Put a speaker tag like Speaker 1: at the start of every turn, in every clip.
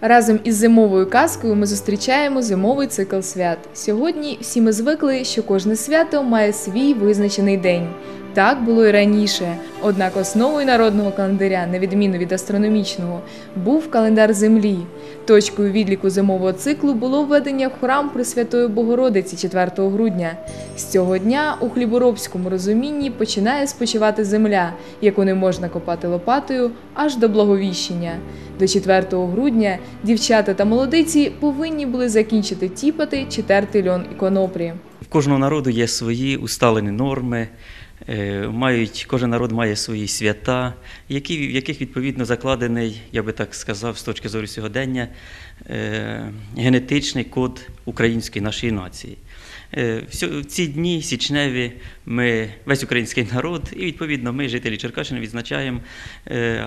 Speaker 1: Разом із зимовою казкою ми зустрічаємо зимовий цикл свят. Сьогодні всі ми звикли, що кожне свято має свій визначений день. Так було і раніше. Однак основою народного календаря, на відміну від астрономічного, був календар землі. Точкою відліку зимового циклу було введення в храм Пресвятої Богородиці 4 грудня. З цього дня у хліборобському розумінні починає спочивати земля, яку не можна копати лопатою аж до благовіщення. До 4 грудня дівчата та молодиці повинні були закінчити тіпати чи льон і конопрі.
Speaker 2: В кожного народу є свої усталені норми. Е, Мають, кожен народ має свої свята, які, в яких відповідно закладений, я би так сказав, з точки зору сьогодення, е, генетичний код української нашої нації. Е, В ці дні січневі ми, весь український народ, і відповідно ми, жителі Черкащини, відзначаємо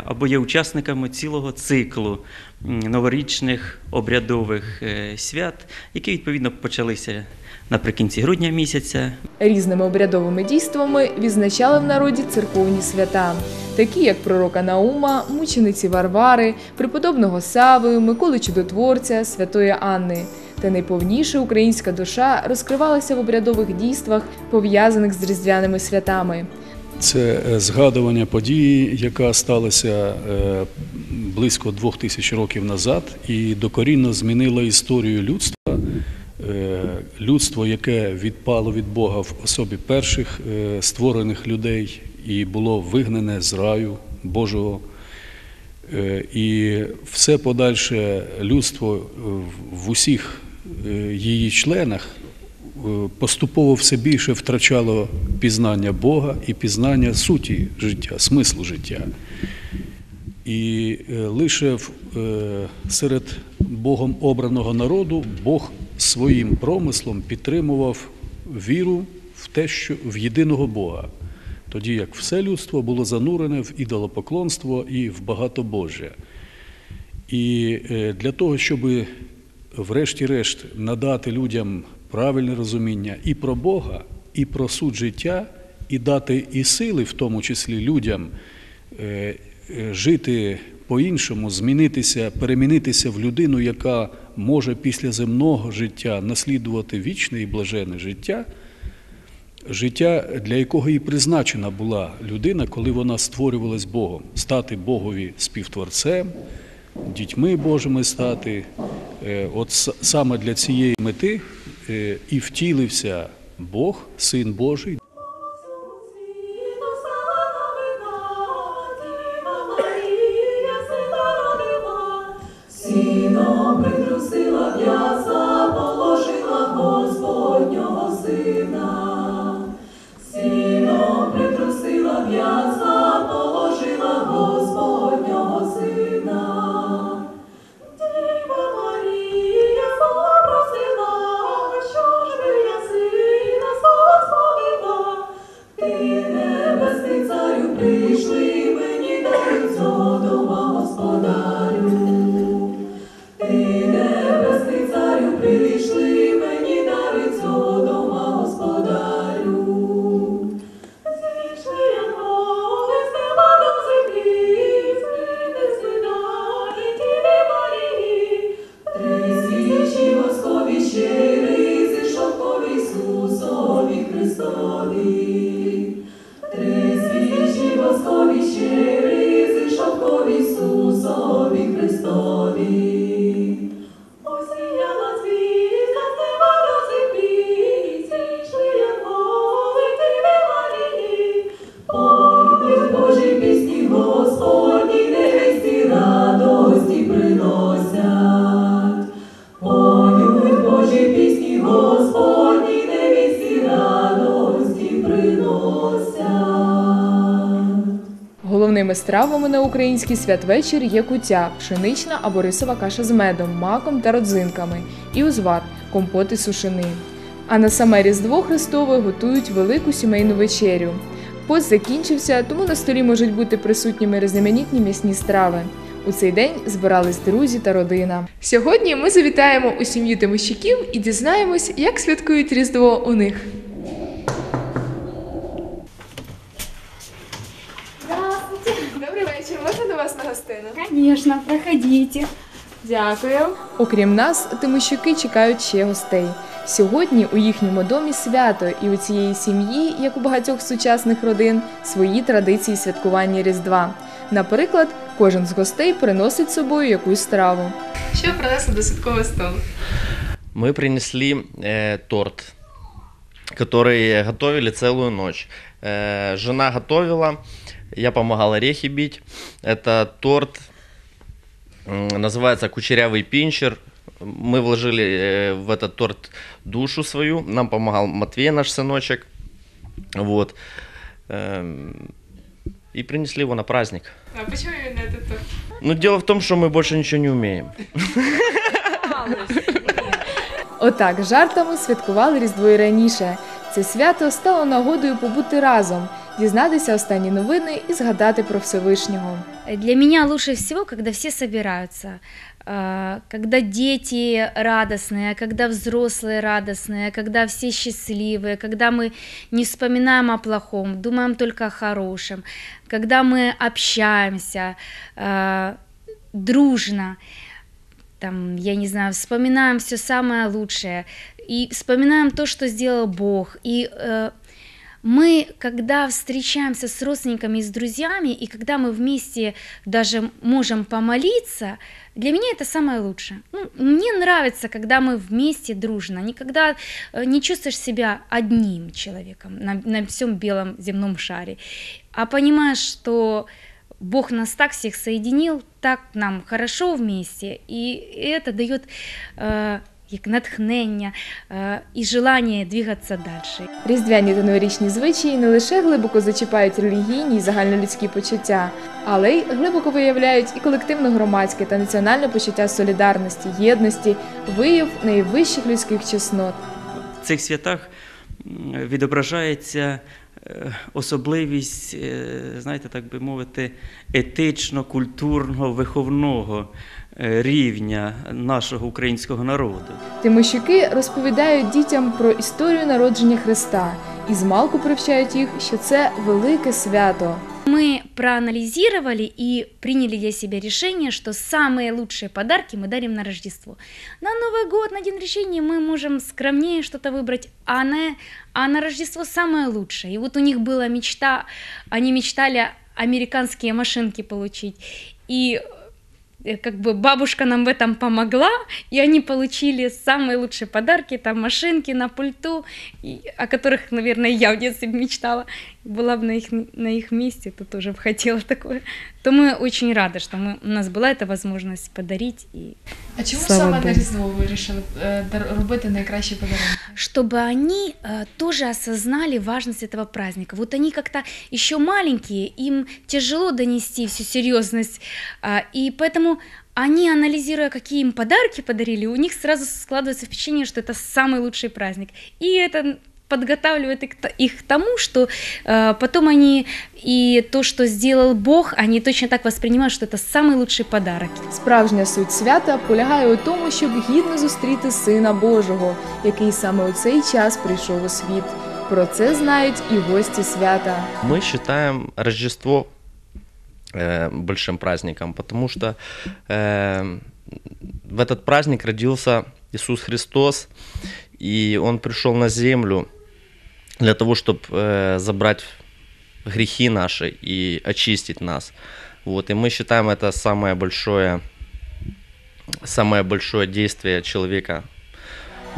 Speaker 2: або є учасниками цілого циклу новорічних обрядових свят, які відповідно почалися наприкінці грудня місяця.
Speaker 1: Різними обрядовими дійствами відзначали в народі церковні свята, такі як пророка Наума, мучениці Варвари, преподобного Сави, Миколи Чудотворця, Святої Анни. Та найповніша українська душа розкривалася в обрядових дійствах, пов'язаних з різдвяними святами.
Speaker 3: Це е, згадування події, яка сталася е, близько двох тисяч років назад, і докорінно змінила історію людства. Людство, яке відпало від Бога в особі перших е, створених людей і було вигнане з раю Божого. Е, І все подальше людство в- усіх е, її членах поступово все більше втрачало пізнання Бога і пізнання суті життя, смислу життя. І лише серед Богом обраного народу Бог своїм промислом підтримував віру в те, що в єдиного Бога, тоді як все людство було занурене в ідолопоклонство і в багатобожжя. І е, для того, щоб врешті-решт надати людям правильне розуміння і про Бога, і про суть життя, і дати і сили, в тому числі людям, е, е, жити по-іншому, змінитися, перемінитися в людину, яка може після земного життя наслідувати вічне і блаженне життя. Життя, для якого і призначена була людина, коли вона створювалась Богом, стати Богові співтворцем, дітьми Божими стати. Е, От саме для цієї мети е, і втілився Бог, Син Божий,
Speaker 4: Holy.
Speaker 1: Головними стравами на український святвечір є куття, пшенична або рисова каша з медом, маком та родзинками, і узвар, компот із сушини. А на саме Різдво Христове готують велику сімейну вечерю. Пост закінчився, тому на столі можуть бути присутніми різноманітні м'ясні страви. У цей день збирались друзі та родина. Сьогодні ми завітаємо у сім'ю Тимощуків і дізнаємось, як святкують Різдво у них.
Speaker 5: Здравствуйте.
Speaker 1: Добрий вечір, можна до вас на гостину?
Speaker 5: Конечно, проходите.
Speaker 1: Дякую. Окрім нас, тимощуки чекають ще гостей. Сьогодні у їхньому домі свято, і у цієї сім'ї, як у багатьох сучасних родин, свої традиції святкування Різдва. Наприклад, кожен з гостей приносить з собою якусь страву. Що принесли до святкового столу?
Speaker 5: Мы принесли э, торт, который готовили целую ночь. Э, жена готовила, я помогал орехи бить. Это торт, м, называется кучерявый пинчер. Мы вложили э, в этот торт душу свою. Нам помогал Матвей, наш сыночек. Вот. Эм, И принесли его на праздник.
Speaker 1: А почему именно этот торт?
Speaker 5: Но дело в том, что мы больше ничего не умеем.
Speaker 1: Отак жартами святкували Різдво і раніше. Це свято стало нагодою побути разом, дізнатися останні новини і згадати про Всевишнього.
Speaker 6: Для меня лучше всего, когда все собираются, а, когда дети радостные, когда взрослые радостные, когда все счастливые, когда мы не вспоминаем о плохом, думаем только о хорошем, когда мы общаемся а, дружно, там, я не знаю, вспоминаем все самое лучшее и вспоминаем то, что сделал Бог. И э, мы, когда встречаемся с родственниками и с друзьями, и когда мы вместе даже можем помолиться, для меня это самое лучшее. Ну, мне нравится, когда мы вместе дружно, никогда э, не чувствуешь себя одним человеком на, на всем белом земном шаре, а понимаешь, что Бог нас так всех соединил, так нам хорошо вместе, и это дает э, як натхнення е, і желання двигатися далі.
Speaker 1: Різдвяні та новорічні звичаї не лише глибоко зачіпають релігійні й загальнолюдські почуття, але й глибоко виявляють і колективно-громадське та національне почуття солідарності, єдності, вияв найвищих людських чеснот.
Speaker 2: В цих святах відображається особливість, е, знаєте, так би мовити, етично-культурного виховного е, рівня нашого українського народу.
Speaker 1: Тимощуки розповідають дітям про історію народження Христа і змалку привчають їх, що це велике свято.
Speaker 6: Мы проанализировали и приняли для себя решение, что самые лучшие подарки мы дарим на Рождество. На Новый год, на день рождения мы можем скромнее что-то выбрать, а на, а на Рождество самое лучшее. И вот у них была мечта, они мечтали американские машинки получить. И э, как бы бабушка нам в этом помогла, и они получили самые лучшие подарки, там машинки на пульту, и- о которых, наверное, я в детстве мечтала Была бы на их, на их месте, то тоже бы хотела такое. То мы очень рады, что мы, у нас была эта возможность подарить, и
Speaker 1: А чому
Speaker 6: Слава
Speaker 1: саме
Speaker 6: Богу.
Speaker 1: на Різдво ви вирішили е, дар- робити найкращі подарунки?
Speaker 6: чтобы они э, тоже осознали важность этого праздника. Вот они как-то еще маленькие, им тяжело донести всю серьезность, а, и поэтому они, анализируя, какие им подарки подарили, у них сразу складывается впечатление, что это самый лучший праздник. И это подготавливает их, к- их к тому, что э, потом они и то, что сделал Бог, они точно так воспринимают, что это самый лучший подарок.
Speaker 1: Справжня суть свята полягає у тому, щоб гідно зустріти Сина Божого, який саме у цей час прийшов у світ. Про це знають і гості свята.
Speaker 5: Мы считаем Рождество э, большим праздником, потому что э, в этот праздник родился Иисус Христос, и Он пришел на землю для того, чтобы забрать грехи наши и очистить нас. Вот, и мы считаем это самое большое, самое большое действие человека,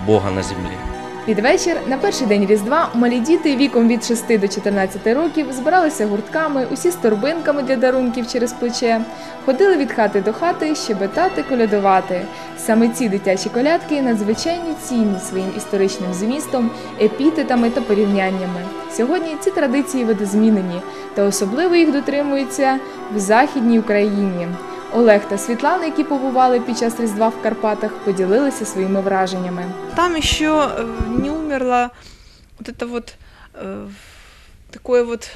Speaker 5: Бога на земле.
Speaker 1: Під вечір, на перший день Різдва, малі діти віком від 6 до 14 років збиралися гуртками, усі з торбинками для дарунків через плече, ходили від хати до хати, щебетати, колядувати. Саме ці дитячі колядки надзвичайно цінні своїм історичним змістом, епітетами та порівняннями. Сьогодні ці традиції видозмінені, та особливо їх дотримуються в Західній Україні. Олег та Світлана, які побували під час Різдва в Карпатах, поділилися своїми враженнями.
Speaker 7: Там еще э, не умерло вот это вот э, такое вот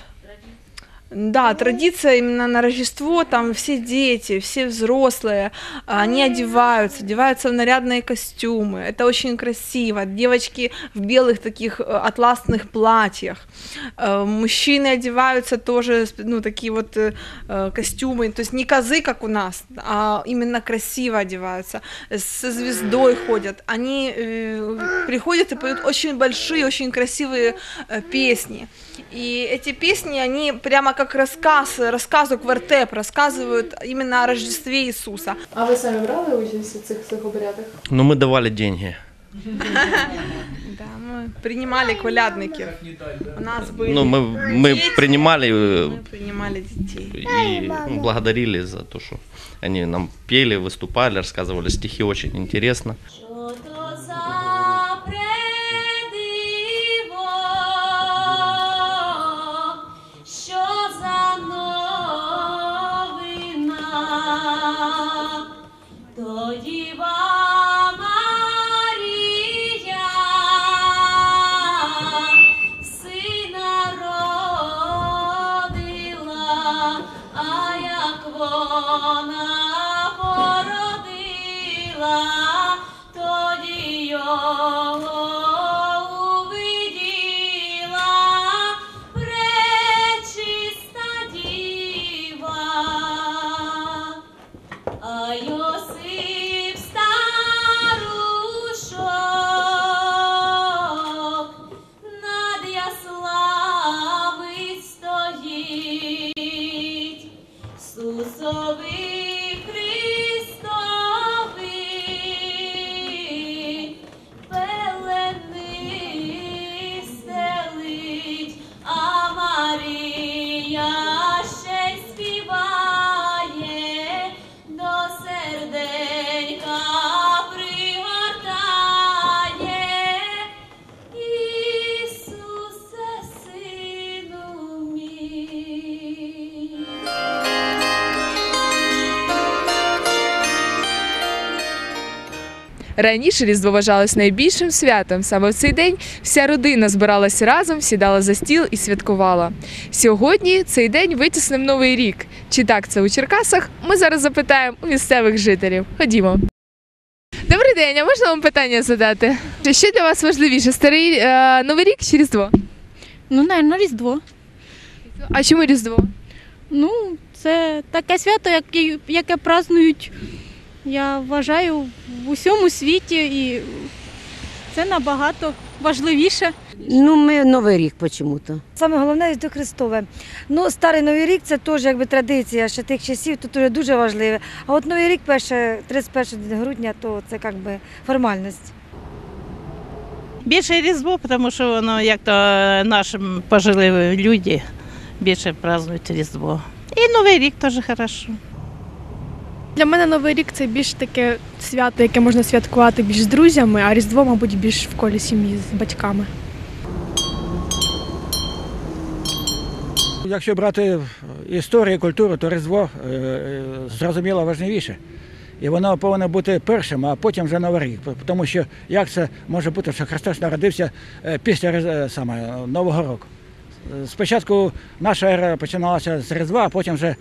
Speaker 7: Да, традиция именно на Рождество, там все дети, все взрослые, а, они одеваются, одеваются в нарядные костюмы. Это очень красиво. Девочки в белых таких э, атласных платьях. Э, Мужчины одеваются тоже, ну, такие вот э, костюмы, то есть не козы, как у нас, а именно красиво одеваются, со звездой ходят. Они приходят и поют очень большие, очень красивые песни. И эти песни, они прямо как рассказ, рассказу квартеп, рассказывают именно о Рождестве Иисуса.
Speaker 1: А ви самі брали участь у цих всіх обрядах?
Speaker 5: Но мы давали деньги.
Speaker 7: Да, мы принимали колядников. У нас были
Speaker 5: Ну, мы, мы
Speaker 7: дети,
Speaker 5: принимали э,
Speaker 7: мы принимали детей.
Speaker 5: и ну, благодарили за то, что они нам пели, выступали, рассказывали стихи очень интересно.
Speaker 4: Тоді
Speaker 1: Раніше Різдво вважалось найбільшим святом. Саме в цей день вся родина збиралася разом, сідала за стіл і святкувала. Сьогодні цей день витіснив новий рік. Чи так це у Черкасах? Ми зараз запитаємо у місцевих жителів. Ходімо. Добрий день, а можна вам питання задати? Що для вас важливіше? Старий е, новий рік чи Різдво?
Speaker 8: Ну, напевно, Різдво.
Speaker 1: А чому Різдво?
Speaker 8: Ну, це таке свято, яке, яке празднують, я вважаю, в усьому світі, і це набагато важливіше.
Speaker 9: Ну, ми Новий рік почему-то.
Speaker 10: Саме головне Різдво Христове. Ну, старий Новий рік це теж якби традиція ще тих часів, то теж дуже важливе. А от Новий рік, перше, 31 грудня, то це якби формальність.
Speaker 11: Більше Різдво, тому що воно як то наші пожилі люди більше празднують Різдво. І Новий рік теж хорошо.
Speaker 12: Для мене Новий рік це більш таке свято, яке можна святкувати більш з друзями, а Різдво, мабуть, більш в колі сім'ї з батьками.
Speaker 13: Якщо брати історію, культуру, то Різдво е, е, зрозуміло важливіше. І воно повинно бути першим, а потім вже Новий рік. Тому що як це може бути, що Христос народився е, після саме, Нового року? Спочатку наша ера починалася з Різдва, а потім вже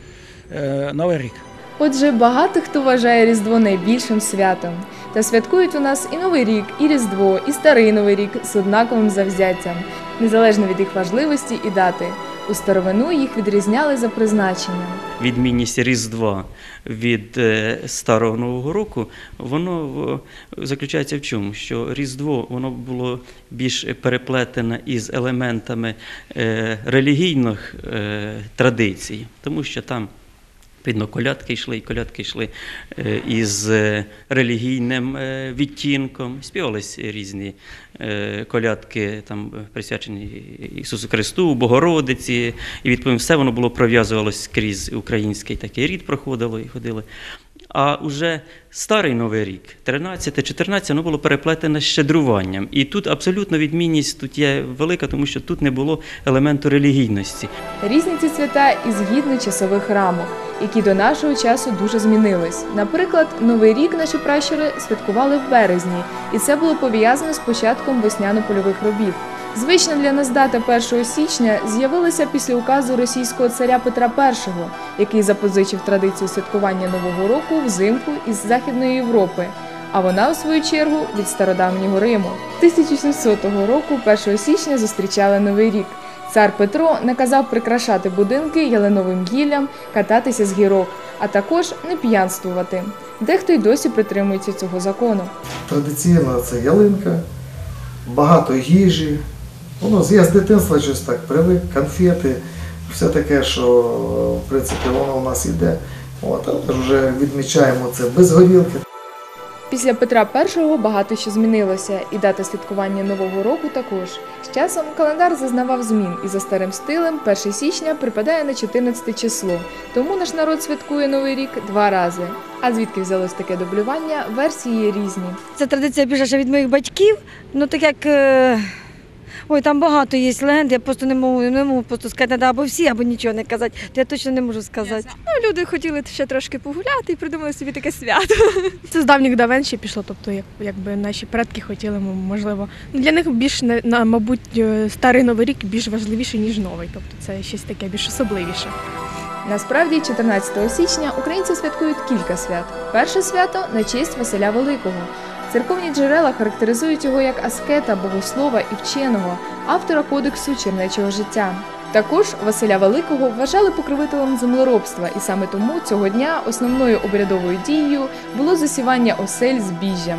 Speaker 13: Новий рік.
Speaker 1: Отже, багато хто вважає Різдво найбільшим святом. Та святкують у нас і Новий рік, і Різдво, і Старий Новий рік з однаковим завзяттям, незалежно від їх важливості і дати. У старовину їх відрізняли за призначенням.
Speaker 2: відмінність Різдва від е, Старого Нового року, воно заключається в чому? Що Різдво воно було більш переплетене із елементами е, релігійних е, традицій, тому що там. Видно, колядки йшли, і колядки йшли е, із е, релігійним е, відтінком. Співались різні колядки, там присвячені Ісусу Христу, Богородиці, і відповім, все воно було пров'язувалось крізь український такий рід, проходило і ходили. А уже старий Новий рік, 13-14, воно було переплетене з щедруванням. І тут абсолютно відмінність тут є велика, тому що тут не було елементу релігійності.
Speaker 1: Різні ці свята і згідно часових рамок, які до нашого часу дуже змінились. Наприклад, Новий рік наші пращури святкували в березні, і це було пов'язано з початком весняно-польових робіт. Звична для нас дата 1 січня з'явилася після указу російського царя Петра І, який запозичив традицію святкування Нового року взимку із Західної Європи, а вона, у свою чергу, від стародавнього Риму. 1700 року, 1 січня, зустрічали Новий рік. Цар Петро наказав прикрашати будинки ялиновим гіллям, кататися з гірок, а також не п'янствувати. Дехто й досі притримується цього закону.
Speaker 14: Традиційно це ялинка, багато їжі. Воно я з дитинства щось так привик, конфети, все таке, що в принципі воно у нас іде. От, але вже відмічаємо це без горілки.
Speaker 1: Після Петра І багато що змінилося, і дата святкування Нового року також. З часом календар зазнавав змін, і за старим стилем 1 січня припадає на 14 число. Тому наш народ святкує Новий рік два рази. А звідки взялось таке дублювання, версії є різні.
Speaker 10: Це традиція більше від моїх батьків. Ну так як. Ой, там багато є легенд, я просто не можу, не можу просто сказати, треба або всі, або нічого не казати. То я точно не можу сказати.
Speaker 12: Ну, люди хотіли ще трошки погуляти і придумали собі таке свято. Це з давніх давен ще пішло, тобто як, якби наші предки хотіли, можливо. Ну, Для них більш, мабуть, е, старий новий рік більш важливіший, ніж новий. Тобто це щось таке більш особливіше.
Speaker 1: Насправді, 14 січня українці святкують кілька свят. Перше свято на честь Василя Великого. Церковні джерела характеризують його як аскета, богослова і вченого, автора кодексу чернечого життя. Також Василя Великого вважали покровителем землеробства, і саме тому цього дня основною обрядовою дією було засівання осель збіжжям.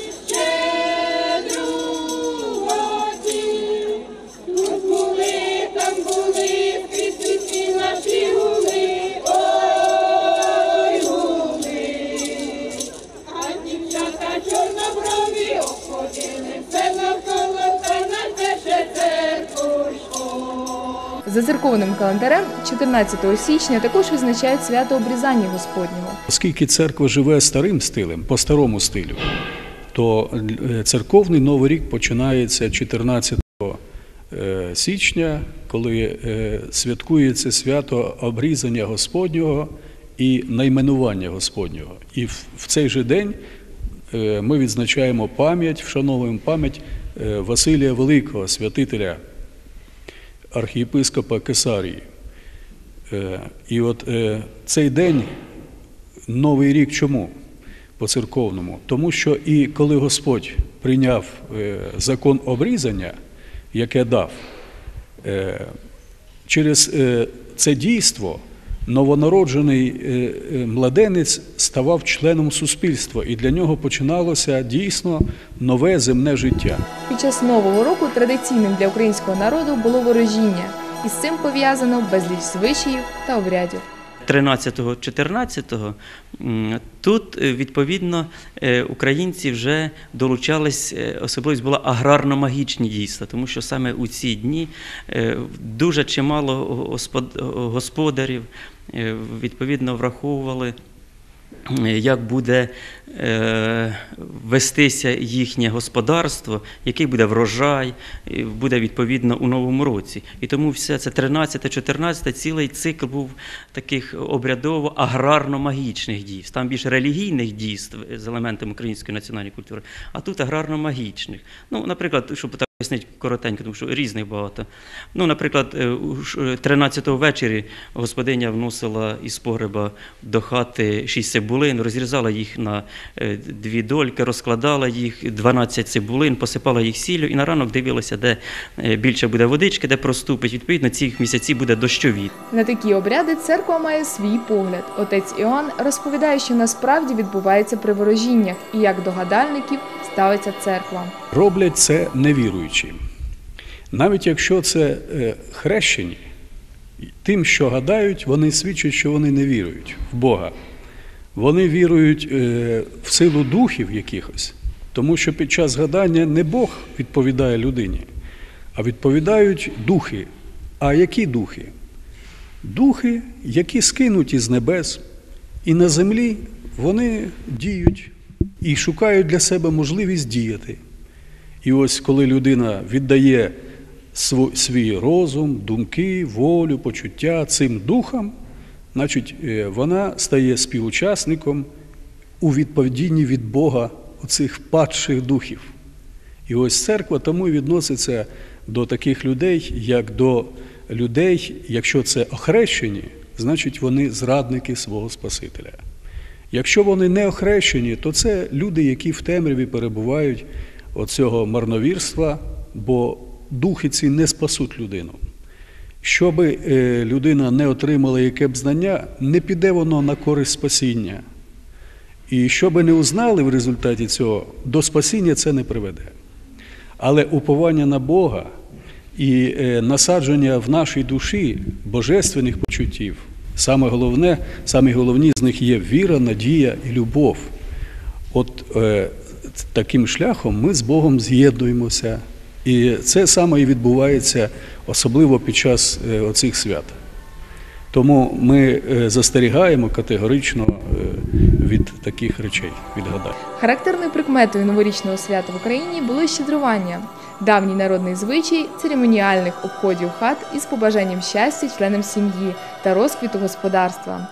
Speaker 1: церковним календарем 14 січня також відзначають свято обрізання Господнього.
Speaker 3: Оскільки церква живе старим стилем, по старому стилю, то е, церковний новий рік починається 14 е, січня, коли е, святкується свято обрізання Господнього і найменування Господнього. І в цей же день ми відзначаємо пам'ять, вшановуємо пам'ять Василія Великого, святителя архієпископа Кесарії. Е, І от е, цей день Новий рік чому? По церковному. Тому що і коли Господь прийняв е, закон обрізання, яке дав, через це дійство новонароджений е, е, младенець ставав членом суспільства, і для нього починалося дійсно нове земне життя.
Speaker 1: Під час нового року традиційним для українського народу було ворожіння, і з цим пов'язано безліч звичаїв та обрядів.
Speaker 2: 13-14 тут е, відповідно е, українці вже долучались, е, особливість була аграрно-магічні дійства, тому що саме у ці дні дуже чимало господ- господарів відповідно враховували. Як буде е, вестися їхнє господарство, який буде врожай, буде відповідно у новому році. І тому все це 13-14 цілий цикл був таких обрядово-аграрно-магічних дійств. Там більше релігійних дійств з елементами української національної культури, а тут аграрно-магічних. Ну, наприклад, щоб так пояснити коротенько, тому що різних багато. Ну, наприклад, е, у ш- 13-го ввечері господиня вносила із погреба до хати 6 цибулин, розрізала їх на е, дві дольки, розкладала їх, 12 цибулин, посипала їх сіллю і на ранок дивилася, де е, більше буде водички, де проступить. Відповідно, ці місяці буде дощові.
Speaker 1: На такі обряди церква має свій погляд. Отець Іоанн розповідає, що насправді відбувається при ворожіннях і як до гадальників ставиться церква.
Speaker 3: Роблять це невіруючі. Навіть якщо це е, хрещені, тим, що гадають, вони свідчать, що вони не вірують в Бога. Вони вірують е, в силу духів якихось, Тому що під час гадання не Бог відповідає людині, а відповідають духи. А які духи? Духи, які скинуті з небес, і на землі вони діють і шукають для себе можливість діяти. І ось коли людина віддає св- свій розум, думки, волю, почуття цим духам, значить е, вона стає співучасником у відповідінні від Бога оцих падших духів. І ось церква тому і відноситься до таких людей, як до людей, якщо це охрещені, значить вони зрадники свого Спасителя. Якщо вони не охрещені, то це люди, які в темряві перебувають оцього марновірства, бо духи ці не спасуть людину. Щоби е, людина не отримала яке б знання, не піде воно на користь спасіння. І щоби не узнали в результаті цього, до спасіння це не приведе. Але уповання на Бога і е, насадження в нашій душі божественних почуттів, саме головне, самі головні з них є віра, надія і любов. От е, таким шляхом ми з Богом з'єднуємося. І це саме і відбувається особливо під час е, оцих свят. Тому ми е, застерігаємо категорично е, від таких речей, від гадань.
Speaker 1: Характерною прикметою новорічного свята в Україні було щедрування, давній народний звичай церемоніальних обходів хат із побажанням щастя членам сім'ї та розквіту господарства.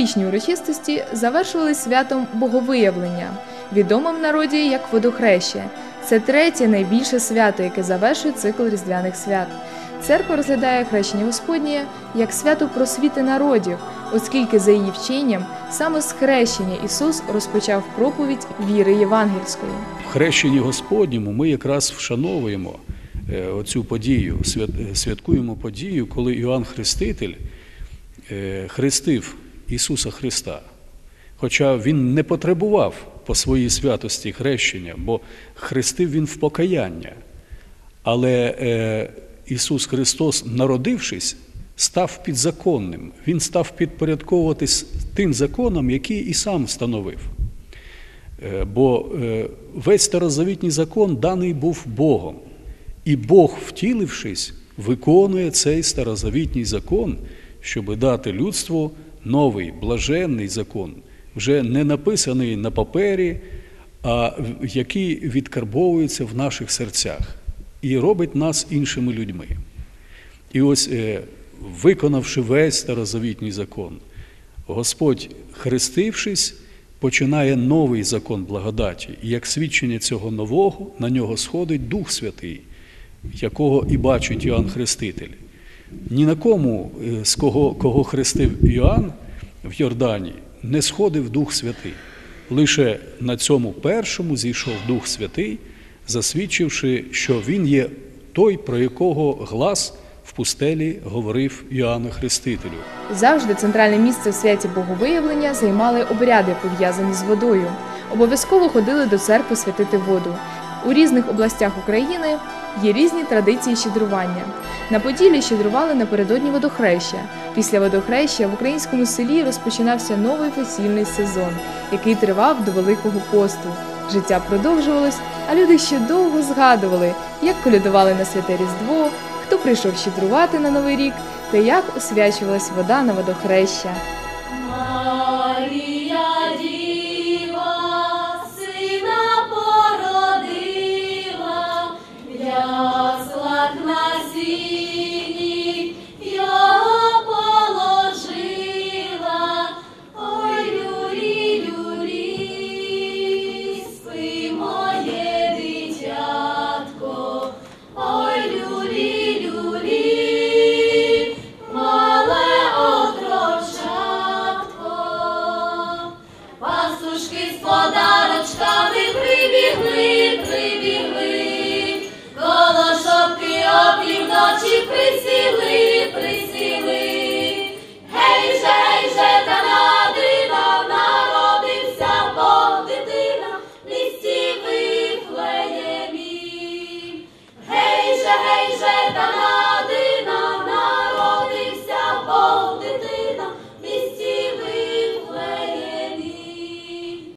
Speaker 1: Різдвяно-новорічні урочистості завершували святом Боговиявлення, відомим в народі як водохреща. Це третє найбільше свято, яке завершує цикл різдвяних свят. Церква розглядає хрещення Господнє як свято просвіти народів, оскільки за її вченням саме з хрещення Ісус розпочав проповідь віри євангельської.
Speaker 3: В хрещенні Господньому ми якраз вшановуємо е, оцю подію, святкуємо подію, коли Іоанн Хреститель е, хрестив Ісуса Христа. Хоча він не потребував по своїй святості хрещення, бо хрестив він в покаяння. Але е, Ісус Христос, народившись, став підзаконним. Він став підпорядковуватись тим законам, які і сам встановив. Е, Бо е, весь старозавітній закон даний був Богом. І Бог, втілившись, виконує цей старозавітній закон, щоб дати людству новий блаженний закон, вже не написаний на папері, а який відкарбовується в наших серцях і робить нас іншими людьми. І ось, е, виконавши весь старозавітній закон, Господь, хрестившись, починає новий закон благодаті. І як свідчення цього нового, на нього сходить Дух Святий, якого і бачить Іоанн Хреститель. Ні на кому, е, з кого, кого хрестив Іоанн в Йордані, не сходив Дух Святий. Лише на цьому першому зійшов Дух Святий, засвідчивши, що він є той, про якого глас в пустелі говорив Іоанну Хрестителю.
Speaker 1: Завжди центральне місце в святі Боговиявлення займали обряди, пов'язані з водою. Обов'язково ходили до церкви святити воду. У різних областях України Є різні традиції щедрування. На Поділлі щедрували напередодні водохреща. Після водохреща в українському селі розпочинався новий весільний сезон, який тривав до Великого посту. Життя продовжувалось, а люди ще довго згадували, як колядували на святе Різдво, хто прийшов щедрувати на Новий рік та як освячувалась вода на водохреща.